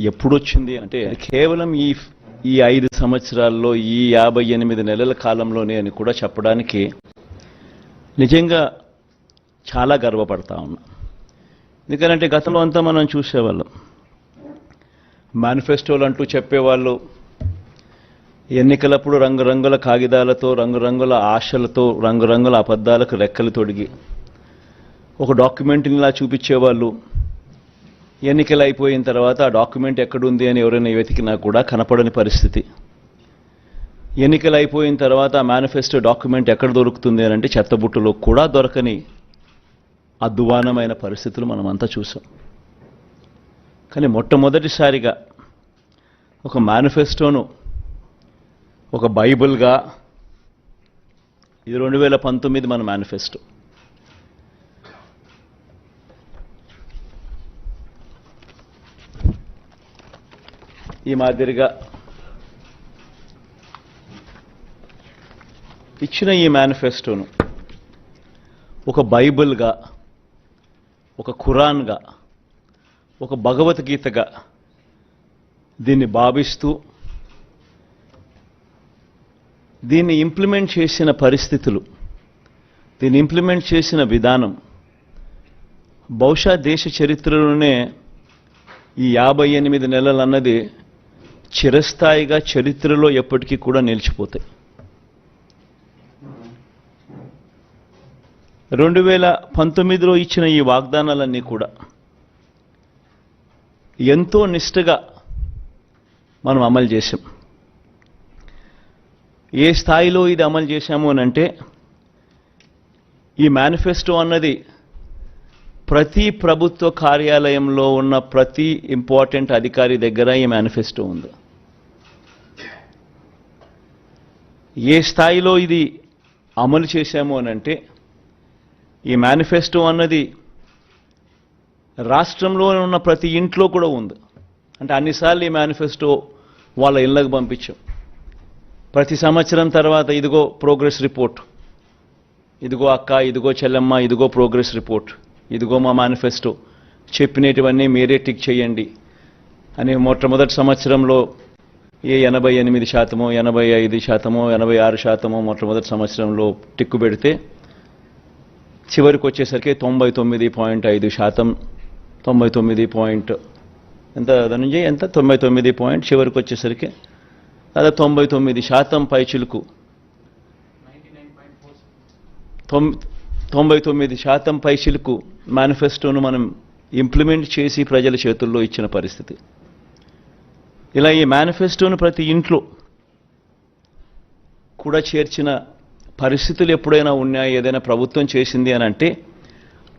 ఎప్పుడొచ్చింది? అంటే కేవలం ఈ ఈ ఐదు సంవత్సరాల్లో ఈ యాభై ఎనిమిది నెలల కాలంలోనే అని కూడా చెప్పడానికి నిజంగా చాలా గర్వపడతా ఉన్నా. ఎందుకంటే గతంలో అంతా మనం చూసేవాళ్ళం. మేనిఫెస్టోలు అంటూ చెప్పేవాళ్ళు ఎన్నికలప్పుడు రంగురంగుల కాగితాలతో రంగురంగుల ఆశలతో రంగురంగుల అబద్ధాలకు రెక్కలు తొడిగి ఒక డాక్యుమెంట్నిలా చూపించేవాళ్ళు ఎన్నికలు అయిపోయిన తర్వాత ఆ డాక్యుమెంట్ ఎక్కడుంది అని ఎవరైనా వెతికినా కూడా కనపడని పరిస్థితి. ఎన్నికలు అయిపోయిన తర్వాత ఆ మేనిఫెస్టో డాక్యుమెంట్ ఎక్కడ దొరుకుతుంది అని అంటే చెత్తబుట్టలో కూడా దొరకని అద్దువానమైన పరిస్థితులు మనం అంతా చూసాం. కానీ మొట్టమొదటిసారిగా ఒక మేనిఫెస్టోను ఒక బైబిల్గా ఇది రెండు వేల పంతొమ్మిది మన మేనిఫెస్టో. ఈ మాదిరిగా ఇచ్చిన ఈ మేనిఫెస్టోను ఒక బైబిల్గా ఒక ఖురాన్గా ఒక భగవద్గీతగా దీన్ని భావిస్తూ దీన్ని ఇంప్లిమెంట్ చేసిన పరిస్థితులు దీన్ని ఇంప్లిమెంట్ చేసిన విధానం బహుశా దేశ చరిత్రలోనే ఈ యాభై ఎనిమిది నెలలు అన్నది చిరస్థాయిగా చరిత్రలో ఎప్పటికీ కూడా నిలిచిపోతాయి. రెండు వేల పంతొమ్మిదిలో ఇచ్చిన ఈ వాగ్దానాలన్నీ కూడా ఎంతో నిష్ఠగా మనం అమలు చేసాం ఏ స్థాయిలో ఇది అమలు చేశాము అని అంటే ఈ మేనిఫెస్టో అన్నది ప్రతి ప్రభుత్వ కార్యాలయంలో ఉన్న ప్రతి ఇంపార్టెంట్ అధికారి దగ్గర ఈ మేనిఫెస్టో ఉంది. ఏ స్థాయిలో ఇది అమలు చేశాము అని అంటే ఈ మేనిఫెస్టో అన్నది రాష్ట్రంలో ఉన్న ప్రతి ఇంట్లో కూడా ఉంది. అంటే అన్నిసార్లు ఈ మేనిఫెస్టో వాళ్ళ ఇళ్ళకు పంపించాం. ప్రతి సంవత్సరం తర్వాత ఇదిగో ప్రోగ్రెస్ రిపోర్ట్. ఇదిగో అక్క ఇదిగో చెల్లెమ్మ ఇదిగో ప్రోగ్రెస్ రిపోర్ట్. ఇదిగో మా మేనిఫెస్టో. చెప్పినటువన్నీ మీరే టిక్ చేయండి. అని మొట్టమొదటి సంవత్సరంలో ఏ ఎనభై ఎనిమిది శాతమో ఎనభై ఐదు శాతమో ఎనభై ఆరు శాతమో మొట్టమొదటి సంవత్సరంలో టిక్కు పెడితే చివరికి వచ్చేసరికి తొంభై తొమ్మిది పాయింట్ ఐదు శాతం. తొంభై తొమ్మిది పాయింట్ ఎంత ధనంజయ్? ఎంత? తొంభై తొమ్మిది పాయింట్ చివరికి వచ్చేసరికి అదే తొంభై తొమ్మిది శాతం పైచులకు. తొమ్మిది తొంభై తొమ్మిది శాతం పైసలకు మేనిఫెస్టోను మనం ఇంప్లిమెంట్ చేసి ప్రజల చేతుల్లో ఇచ్చిన పరిస్థితి. ఇలా ఈ మేనిఫెస్టోను ప్రతి ఇంట్లో కూడా చేర్చిన పరిస్థితులు ఎప్పుడైనా ఉన్నాయా? ఏదైనా ప్రభుత్వం చేసింది అని అంటే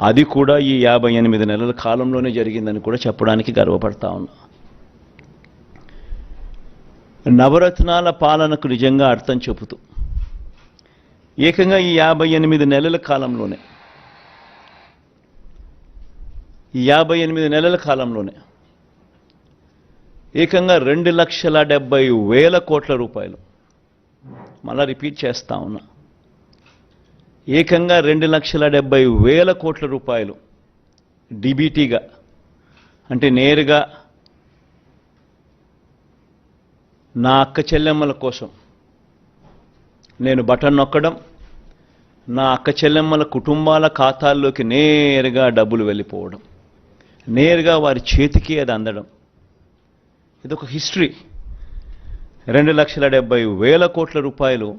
అది కూడా ఈ యాభై ఎనిమిది నెలల కాలంలోనే జరిగిందని కూడా చెప్పడానికి గర్వపడతా ఉన్నా. నవరత్నాల పాలనకు నిజంగా అర్థం చెబుతూ ఏకంగా ఈ యాభై ఎనిమిది నెలల కాలంలోనే. ఈ యాభై ఎనిమిది నెలల కాలంలోనే. ఏకంగా రెండు లక్షల డెబ్బై వేల కోట్ల రూపాయలు. మళ్ళా రిపీట్ చేస్తా ఉన్నా. ఏకంగా రెండు లక్షల డెబ్బై వేల కోట్ల రూపాయలు డిబిటీగా. అంటే నేరుగా నా అక్క చెల్లెమ్మల కోసం. నేను బటన్ నొక్కడం నా అక్క చెల్లెమ్మల కుటుంబాల ఖాతాల్లోకి నేరుగా డబ్బులు వెళ్ళిపోవడం నేరుగా వారి చేతికి అది అందడం. ఇదొక హిస్టరీ. రెండు లక్షల డెబ్బై వేల కోట్ల రూపాయలు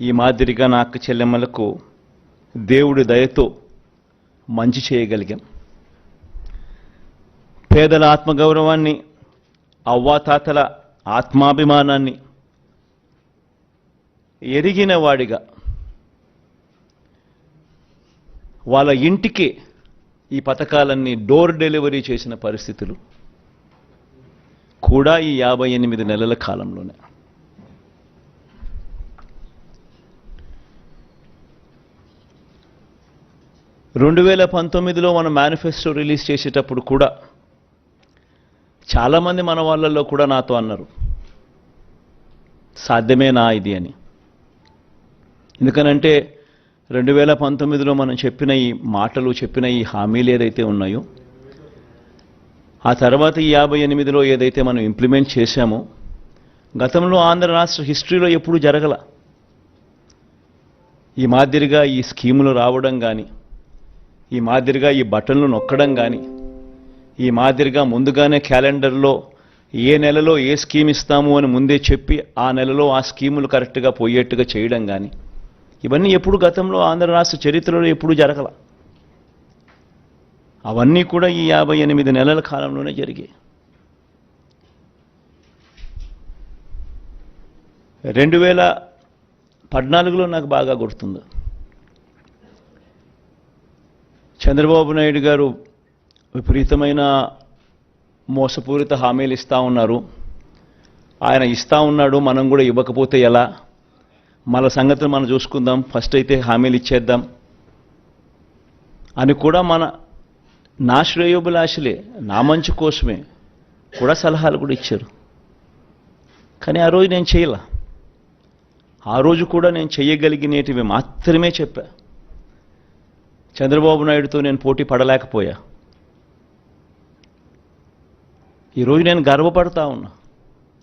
ఈ మాదిరిగా నా అక్క చెల్లెమ్మలకు దేవుడి దయతో మంచి చేయగలిగాం. పేదల ఆత్మగౌరవాన్ని అవ్వాతాతల ఆత్మాభిమానాన్ని ఎరిగిన వాడిగా వాళ్ళ ఇంటికి ఈ పథకాలన్నీ డోర్ డెలివరీ చేసిన పరిస్థితులు కూడా ఈ యాభై ఎనిమిది నెలల కాలంలోనే. రెండు వేల పంతొమ్మిదిలో మన మేనిఫెస్టో రిలీజ్ చేసేటప్పుడు కూడా చాలామంది మన వాళ్ళల్లో కూడా నాతో అన్నారు సాధ్యమేనా ఇది అని. ఎందుకనంటే రెండు వేల పంతొమ్మిదిలో మనం చెప్పిన ఈ మాటలు చెప్పిన ఈ హామీలు ఏదైతే ఉన్నాయో ఆ తర్వాత ఈ యాభై ఎనిమిదిలో ఏదైతే మనం ఇంప్లిమెంట్ చేశామో గతంలో ఆంధ్ర రాష్ట్ర హిస్టరీలో ఎప్పుడూ జరగల. ఈ మాదిరిగా ఈ స్కీములు రావడం కానీ ఈ మాదిరిగా ఈ బటన్లు నొక్కడం కానీ ఈ మాదిరిగా ముందుగానే క్యాలెండర్లో ఏ నెలలో ఏ స్కీమ్ ఇస్తాము అని ముందే చెప్పి ఆ నెలలో ఆ స్కీములు కరెక్ట్గా పోయేట్టుగా చేయడం కానీ ఇవన్నీ ఎప్పుడు గతంలో ఆంధ్ర రాష్ట్ర చరిత్రలో ఎప్పుడూ జరగల. అవన్నీ కూడా ఈ యాభై ఎనిమిది నెలల కాలంలోనే జరిగాయి. రెండు వేల పద్నాలుగులో నాకు బాగా గుర్తుంది. చంద్రబాబు నాయుడు గారు విపరీతమైన మోసపూరిత హామీలు ఇస్తూ ఉన్నారు. ఆయన ఇస్తా ఉన్నాడు మనం కూడా ఇవ్వకపోతే ఎలా? మన సంగతులు మనం చూసుకుందాం. ఫస్ట్ అయితే హామీలు ఇచ్చేద్దాం. అని కూడా మన నా శ్రేయోభిలాషులే నా మంచి కోసమే కూడా సలహాలు కూడా ఇచ్చారు. కానీ ఆ రోజు నేను చేయాల. ఆ రోజు కూడా నేను చేయగలిగినేటివి మాత్రమే చెప్పా. చంద్రబాబు నాయుడుతో నేను పోటీ పడలేకపోయా. ఈరోజు నేను గర్వపడతా ఉన్నా.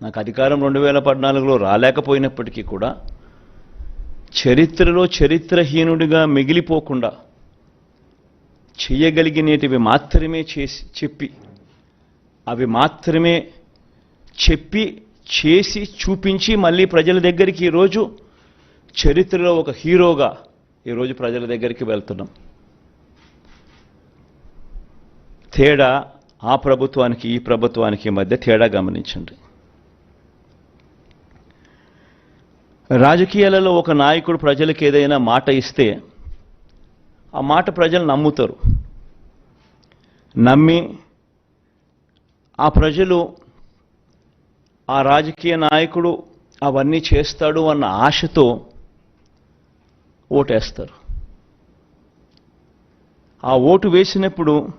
నాకు అధికారం రెండు వేల పద్నాలుగులో రాలేకపోయినప్పటికీ కూడా చరిత్రలో చరిత్రహీనుడిగా మిగిలిపోకుండా చేయగలిగినేటివి మాత్రమే చేసి చెప్పి అవి మాత్రమే చెప్పి చేసి చూపించి మళ్ళీ ప్రజల దగ్గరికి ఈరోజు చరిత్రలో ఒక హీరోగా ఈరోజు ప్రజల దగ్గరికి వెళ్తున్నాం. తేడా ఆ ప్రభుత్వానికి ఈ ప్రభుత్వానికి మధ్య తేడా గమనించండి. రాజకీయాలలో ఒక నాయకుడు ప్రజలకు ఏదైనా మాట ఇస్తే ఆ మాట ప్రజలు నమ్ముతారు. నమ్మి ఆ ప్రజలు ఆ రాజకీయ నాయకుడు అవన్నీ చేస్తాడు అన్న ఆశతో ఓటేస్తారు. ఆ ఓటు వేసినప్పుడు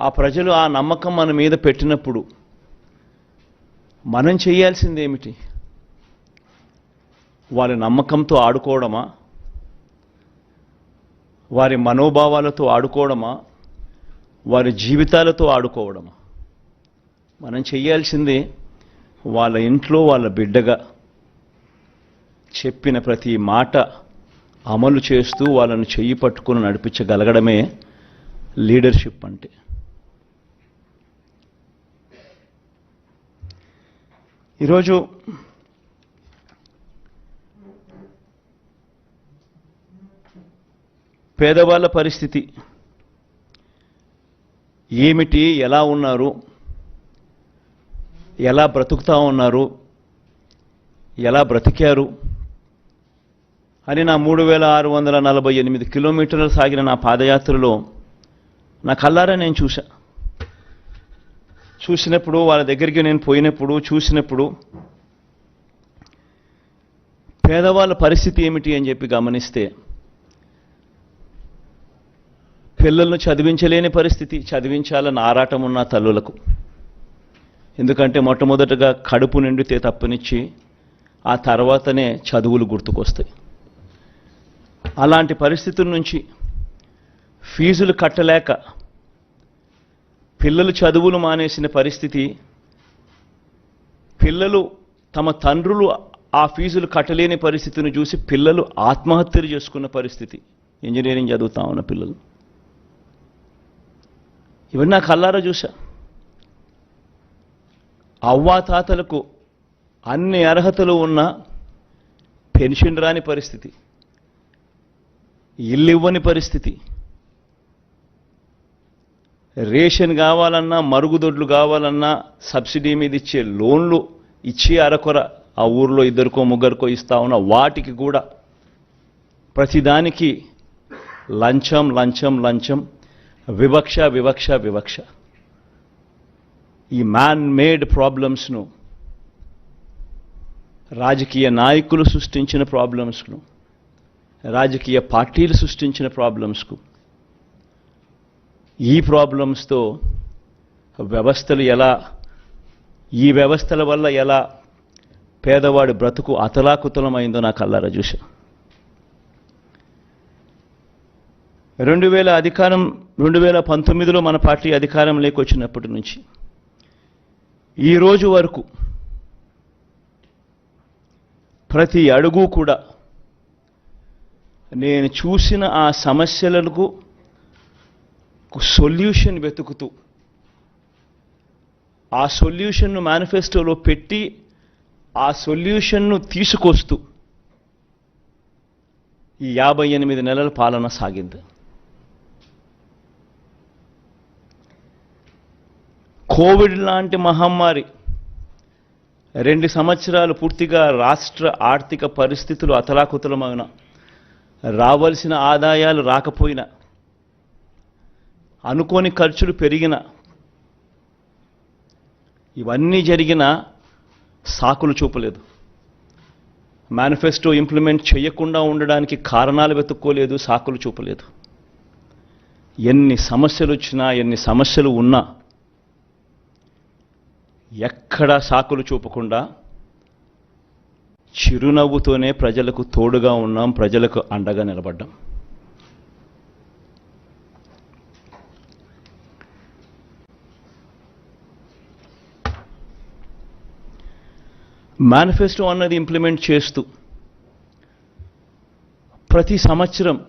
ఆ ప్రజలు ఆ నమ్మకం మన మీద పెట్టినప్పుడు మనం చేయాల్సింది వాళ్ళ వారి నమ్మకంతో ఆడుకోవడమా? వారి మనోభావాలతో ఆడుకోవడమా? వారి జీవితాలతో ఆడుకోవడమా? మనం చేయాల్సింది వాళ్ళ ఇంట్లో వాళ్ళ బిడ్డగా చెప్పిన ప్రతి మాట అమలు చేస్తూ వాళ్ళను చెయ్యి పట్టుకుని నడిపించగలగడమే లీడర్షిప్ అంటే. ఈరోజు పేదవాళ్ళ పరిస్థితి ఏమిటి? ఎలా ఉన్నారు? ఎలా బ్రతుకుతా ఉన్నారు? ఎలా బ్రతికారు? అని నా మూడు వేల ఆరు వందల నలభై ఎనిమిది కిలోమీటర్లు సాగిన నా పాదయాత్రలో నా కల్లారా నేను చూశా. చూసినప్పుడు వాళ్ళ దగ్గరికి నేను పోయినప్పుడు చూసినప్పుడు పేదవాళ్ళ పరిస్థితి ఏమిటి అని చెప్పి గమనిస్తే పిల్లలను చదివించలేని పరిస్థితి. చదివించాలని ఆరాటం ఉన్న తల్లులకు. ఎందుకంటే మొట్టమొదటగా కడుపు నిండితే తప్పనిచ్చి ఆ తర్వాతనే చదువులు గుర్తుకొస్తాయి. అలాంటి పరిస్థితుల నుంచి ఫీజులు కట్టలేక పిల్లలు చదువులు మానేసిన పరిస్థితి పిల్లలు తమ తండ్రులు ఆ ఫీజులు కట్టలేని పరిస్థితిని చూసి పిల్లలు ఆత్మహత్యలు చేసుకున్న పరిస్థితి. ఇంజనీరింగ్ చదువుతా ఉన్న పిల్లలు. ఇవన్నీ నా కళ్ళారా చూసా అవ్వాతాతలకు అన్ని అర్హతలు ఉన్న పెన్షన్ రాని పరిస్థితి ఇల్లు ఇవ్వని పరిస్థితి రేషన్ కావాలన్నా మరుగుదొడ్లు కావాలన్నా సబ్సిడీ మీద ఇచ్చే లోన్లు ఇచ్చి అరకొర ఆ ఊర్లో ఇద్దరికో ముగ్గురికో ఇస్తా ఉన్న వాటికి కూడా ప్రతిదానికి లంచం లంచం లంచం వివక్ష వివక్ష వివక్ష. ఈ మ్యాన్ మేడ్ ప్రాబ్లమ్స్ను రాజకీయ నాయకులు సృష్టించిన ప్రాబ్లమ్స్ను రాజకీయ పార్టీలు సృష్టించిన ప్రాబ్లమ్స్కు ఈ ప్రాబ్లమ్స్తో వ్యవస్థలు ఎలా ఈ వ్యవస్థల వల్ల ఎలా పేదవాడి బ్రతుకు అతలాకుతలమైందో నాకు అల్లారా చూశాను. రెండు వేల అధికారం రెండు వేల పంతొమ్మిదిలో మన పార్టీ అధికారం లేకొచ్చినప్పటి నుంచి ఈ రోజు వరకు ప్రతి అడుగు కూడా నేను చూసిన ఆ సమస్యలకు సొల్యూషన్ వెతుకుతూ ఆ సొల్యూషన్ను మేనిఫెస్టోలో పెట్టి ఆ సొల్యూషన్ను తీసుకొస్తూ ఈ యాభై ఎనిమిది నెలల పాలన సాగింది. కోవిడ్ లాంటి మహమ్మారి రెండు సంవత్సరాలు పూర్తిగా రాష్ట్ర ఆర్థిక పరిస్థితులు అతలాకుతలమైన రావలసిన ఆదాయాలు రాకపోయినా అనుకోని ఖర్చులు పెరిగిన ఇవన్నీ జరిగిన సాకులు చూపలేదు. మేనిఫెస్టో ఇంప్లిమెంట్ చేయకుండా ఉండడానికి కారణాలు వెతుక్కోలేదు సాకులు చూపలేదు. ఎన్ని సమస్యలు వచ్చినా ఎన్ని సమస్యలు ఉన్నా ఎక్కడా సాకులు చూపకుండా చిరునవ్వుతోనే ప్రజలకు తోడుగా ఉన్నాం ప్రజలకు అండగా నిలబడ్డాం. మేనిఫెస్టో అన్నది ఇంప్లిమెంట్ చేస్తూ ప్రతి సంవత్సరం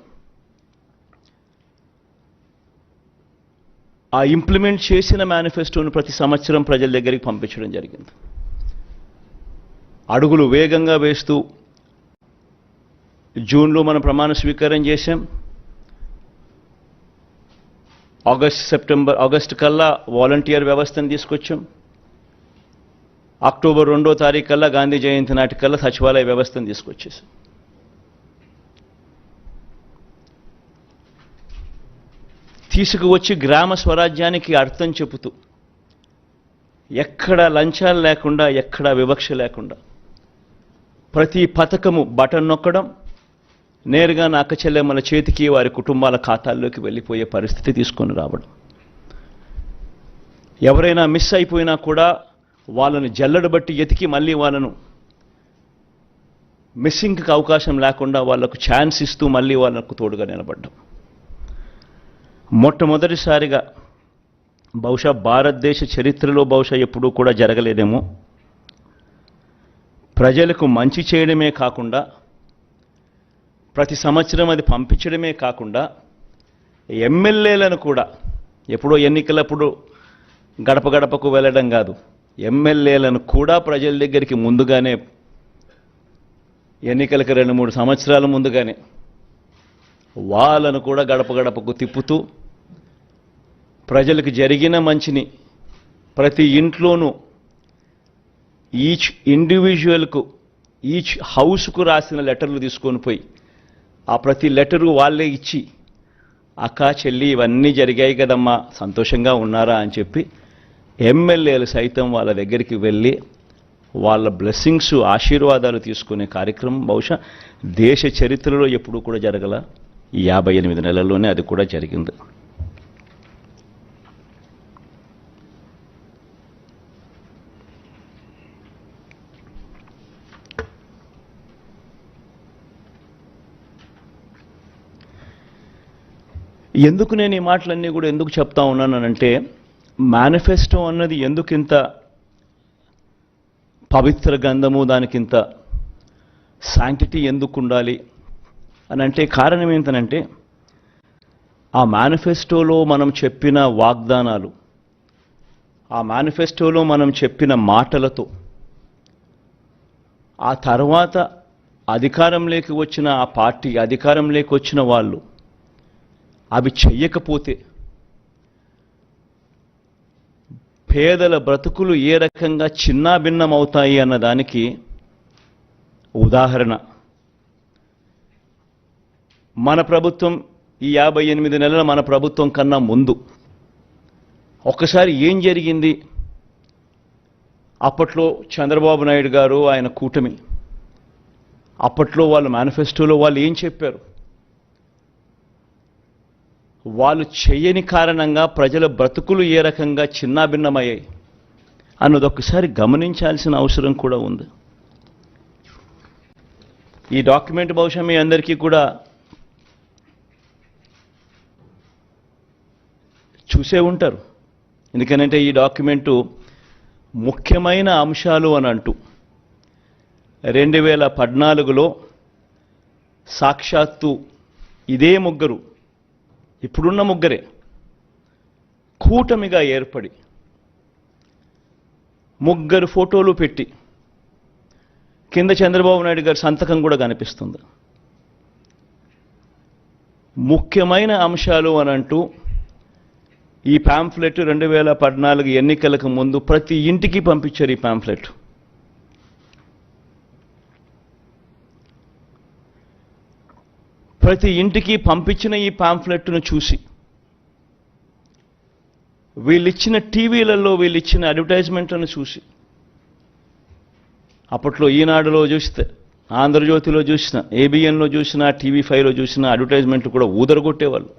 ఆ ఇంప్లిమెంట్ చేసిన మేనిఫెస్టోను ప్రతి సంవత్సరం ప్రజల దగ్గరికి పంపించడం జరిగింది. అడుగులు వేగంగా వేస్తూ జూన్లో మనం ప్రమాణ స్వీకారం చేశాం. ఆగస్ట్ సెప్టెంబర్ ఆగస్ట్ కల్లా వాలంటీర్ వ్యవస్థను తీసుకొచ్చాం. అక్టోబర్ రెండో తారీఖు కల్లా గాంధీ జయంతి నాటికల్లా సచివాలయ వ్యవస్థను తీసుకొచ్చేసాం. తీసుకువచ్చి గ్రామ స్వరాజ్యానికి అర్థం చెబుతూ ఎక్కడ లంచాలు లేకుండా ఎక్కడ వివక్ష లేకుండా ప్రతి పథకము బటన్ నొక్కడం నేరుగా నా అక్క చెల్లెమ్మల చేతికి వారి కుటుంబాల ఖాతాల్లోకి వెళ్ళిపోయే పరిస్థితి తీసుకొని రావడం. ఎవరైనా మిస్ అయిపోయినా కూడా వాళ్ళని జల్లెడ బట్టి ఎతికి మళ్ళీ వాళ్ళను మిస్సింగ్కి అవకాశం లేకుండా వాళ్ళకు ఛాన్స్ ఇస్తూ మళ్ళీ వాళ్ళకు తోడుగా నిలబడ్డం. మొట్టమొదటిసారిగా బహుశా భారతదేశ చరిత్రలో బహుశా ఎప్పుడూ కూడా జరగలేదేమో. ప్రజలకు మంచి చేయడమే కాకుండా ప్రతి సంవత్సరం అది పంపించడమే కాకుండా ఎమ్మెల్యేలను కూడా ఎప్పుడో ఎన్నికలప్పుడు గడప గడపకు వెళ్ళడం కాదు ఎమ్మెల్యేలను కూడా ప్రజల దగ్గరికి ముందుగానే ఎన్నికలకు రెండు మూడు సంవత్సరాల ముందుగానే వాళ్ళను కూడా గడప గడపకు తిప్పుతూ ప్రజలకు జరిగిన మంచిని ప్రతి ఇంట్లోనూ ఈచ్ ఇండివిజువల్కు ఈచ్ హౌస్కు రాసిన లెటర్లు తీసుకొని పోయి ఆ ప్రతి లెటరు వాళ్ళే ఇచ్చి అక్క చెల్లి ఇవన్నీ జరిగాయి కదమ్మా సంతోషంగా ఉన్నారా? అని చెప్పి ఎమ్మెల్యేలు సైతం వాళ్ళ దగ్గరికి వెళ్ళి వాళ్ళ బ్లెస్సింగ్స్ ఆశీర్వాదాలు తీసుకునే కార్యక్రమం బహుశా దేశ చరిత్రలో ఎప్పుడూ కూడా జరగల యాభై ఎనిమిది నెలల్లోనే అది కూడా జరిగింది. ఎందుకు నేను ఈ మాటలన్నీ కూడా ఎందుకు చెప్తా ఉన్నానంటే మేనిఫెస్టో అన్నది ఎందుకింత పవిత్ర గంధము దానికింత శాంక్టిటీ ఎందుకు ఉండాలి అని అంటే కారణం ఏంటనంటే ఆ మేనిఫెస్టోలో మనం చెప్పిన వాగ్దానాలు ఆ మేనిఫెస్టోలో మనం చెప్పిన మాటలతో ఆ తర్వాత అధికారంలోకి వచ్చిన ఆ పార్టీ అధికారంలోకి వచ్చిన వాళ్ళు అవి చెయ్యకపోతే పేదల బ్రతుకులు ఏ రకంగా చిన్నాభిన్నమవుతాయి అన్నదానికి ఉదాహరణ. మన ప్రభుత్వం ఈ యాభై ఎనిమిది నెలల మన ప్రభుత్వం కన్నా ముందు ఒక్కసారి ఏం జరిగింది? అప్పట్లో చంద్రబాబు నాయుడు గారు ఆయన కూటమి. అప్పట్లో వాళ్ళ మేనిఫెస్టోలో వాళ్ళు ఏం చెప్పారు? వాళ్ళు చేయని కారణంగా ప్రజల బ్రతుకులు ఏ రకంగా చిన్నాభిన్నమయ్యాయి అన్నది ఒకసారి గమనించాల్సిన అవసరం కూడా ఉంది. ఈ డాక్యుమెంట్ బహుశా మీ అందరికీ కూడా చూసే ఉంటారు. ఎందుకనంటే ఈ డాక్యుమెంటు ముఖ్యమైన అంశాలు అని అంటూ రెండు వేల పద్నాలుగులో సాక్షాత్తు ఇదే ముగ్గురు ఇప్పుడున్న ముగ్గురే. కూటమిగా ఏర్పడి ముగ్గురు ఫోటోలు పెట్టి కింద చంద్రబాబు నాయుడు గారి సంతకం కూడా కనిపిస్తుంది. ముఖ్యమైన అంశాలు అని అంటూ ఈ పాంఫ్లెట్ రెండు వేల పద్నాలుగు ఎన్నికలకు ముందు ప్రతి ఇంటికి పంపించారు ఈ పాంఫ్లెట్. ప్రతి ఇంటికి పంపించిన ఈ పాంఫ్లెట్ను చూసి. వీళ్ళిచ్చిన టీవీలలో వీళ్ళిచ్చిన అడ్వర్టైజ్మెంట్లను చూసి. అప్పట్లో ఈనాడులో చూస్తే ఆంధ్రజ్యోతిలో చూసిన ఏబిఎన్లో చూసిన టీవీ ఫైవ్లో చూసిన అడ్వర్టైజ్మెంట్లు కూడా ఊదరగొట్టేవాళ్ళు.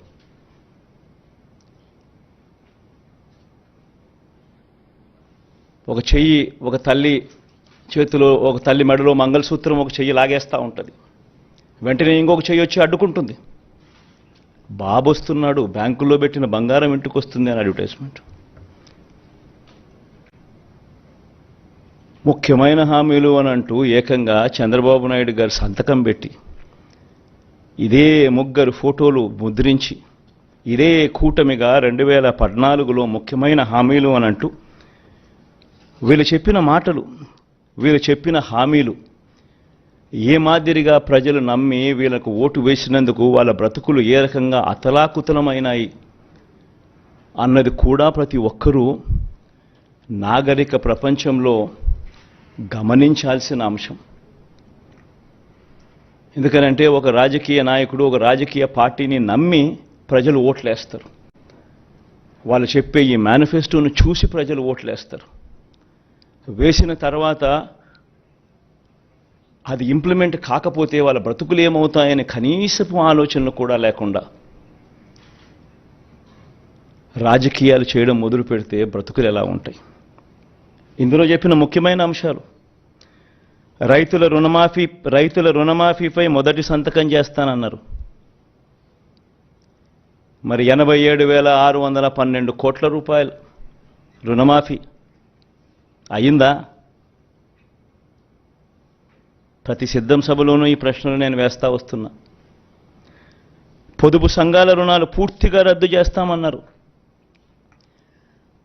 ఒక చెయ్యి ఒక తల్లి చేతిలో ఒక తల్లి మెడలో మంగళసూత్రం ఒక చెయ్యి లాగేస్తూ ఉంటుంది. వెంటనే ఇంకొక చెయ్యి వచ్చి అడ్డుకుంటుంది. బాబు వస్తున్నాడు బ్యాంకులో పెట్టిన బంగారం ఇంటికి వస్తుంది అని అడ్వర్టైజ్మెంట్. ముఖ్యమైన హామీలు అని అంటూ ఏకంగా చంద్రబాబు నాయుడు గారు సంతకం పెట్టి ఇదే ముగ్గురు ఫోటోలు ముద్రించి ఇదే కూటమిగా రెండు వేల పద్నాలుగులో ముఖ్యమైన హామీలు అని అంటూ వీళ్ళు చెప్పిన మాటలు వీళ్ళు చెప్పిన హామీలు ఏ మాదిరిగా ప్రజలు నమ్మి వీళ్ళకు ఓటు వేసినందుకు వాళ్ళ బ్రతుకులు ఏ రకంగా అతలాకుతలమైనాయి అన్నది కూడా ప్రతి ఒక్కరూ నాగరిక ప్రపంచంలో గమనించాల్సిన అంశం. ఎందుకనంటే ఒక రాజకీయ నాయకుడు ఒక రాజకీయ పార్టీని నమ్మి ప్రజలు ఓట్లేస్తారు. వాళ్ళు చెప్పే ఈ మేనిఫెస్టోను చూసి ప్రజలు ఓట్లేస్తారు. వేసిన తర్వాత అది ఇంప్లిమెంట్ కాకపోతే వాళ్ళ బ్రతుకులు ఏమవుతాయని కనీసపు ఆలోచనలు కూడా లేకుండా రాజకీయాలు చేయడం మొదలు పెడితే బ్రతుకులు ఎలా ఉంటాయి? ఇందులో చెప్పిన ముఖ్యమైన అంశాలు. రైతుల రుణమాఫీ రైతుల రుణమాఫీపై మొదటి సంతకం చేస్తానన్నారు. మరి ఎనభై ఏడు వేల ఆరు వందల పన్నెండు కోట్ల రూపాయలు రుణమాఫీ అయిందా? ప్రతి సిద్ధం సభలోనూ ఈ ప్రశ్నలు నేను వేస్తా వస్తున్నా. పొదుపు సంఘాల రుణాలు పూర్తిగా రద్దు చేస్తామన్నారు.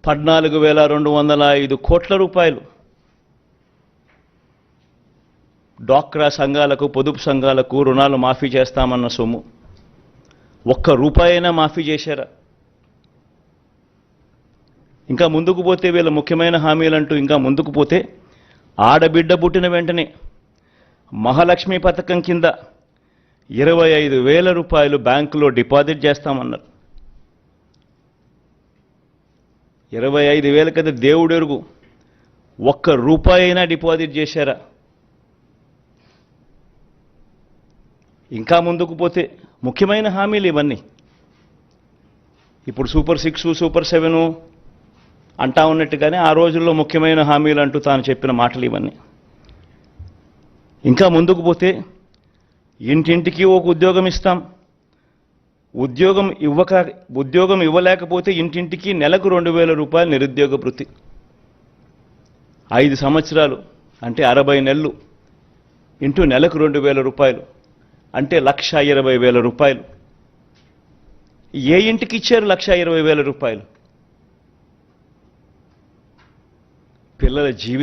పద్నాలుగు వేల రెండు వందల ఐదు కోట్ల రూపాయలు. డాక్రా సంఘాలకు పొదుపు సంఘాలకు రుణాలు మాఫీ చేస్తామన్న సొమ్ము. ఒక్క రూపాయైనా మాఫీ చేశారా? ఇంకా ముందుకు పోతే వీళ్ళ ముఖ్యమైన హామీలంటూ ఇంకా ముందుకు పోతే ఆడబిడ్డ పుట్టిన వెంటనే మహాలక్ష్మి పథకం కింద ఇరవై ఐదు వేల రూపాయలు బ్యాంకులో డిపాజిట్ చేస్తామన్నారు. ఇరవై ఐదు వేల కదా దేవుడెరుగు ఒక్క రూపాయి అయినా డిపాజిట్ చేశారా? ఇంకా ముందుకు పోతే ముఖ్యమైన హామీలు ఇవన్నీ. ఇప్పుడు సూపర్ సిక్స్ సూపర్ సెవెను అంటా ఉన్నట్టుగానే ఆ రోజుల్లో ముఖ్యమైన హామీలు అంటూ తాను చెప్పిన మాటలు ఇవన్నీ. ఇంకా ముందుకు పోతే ఇంటింటికి ఒక ఉద్యోగం ఇస్తాం. ఉద్యోగం ఇవ్వక ఉద్యోగం ఇవ్వలేకపోతే ఇంటింటికి నెలకు రెండు వేల రూపాయలు నిరుద్యోగ వృత్తి. ఐదు సంవత్సరాలు అంటే అరవై నెలలు ఇంటూ నెలకు రెండు వేల రూపాయలు అంటే లక్ష ఇరవై వేల రూపాయలు. ఏ ఇంటికి ఇచ్చారు లక్ష ఇరవై వేల రూపాయలు? పిల్లల జీవి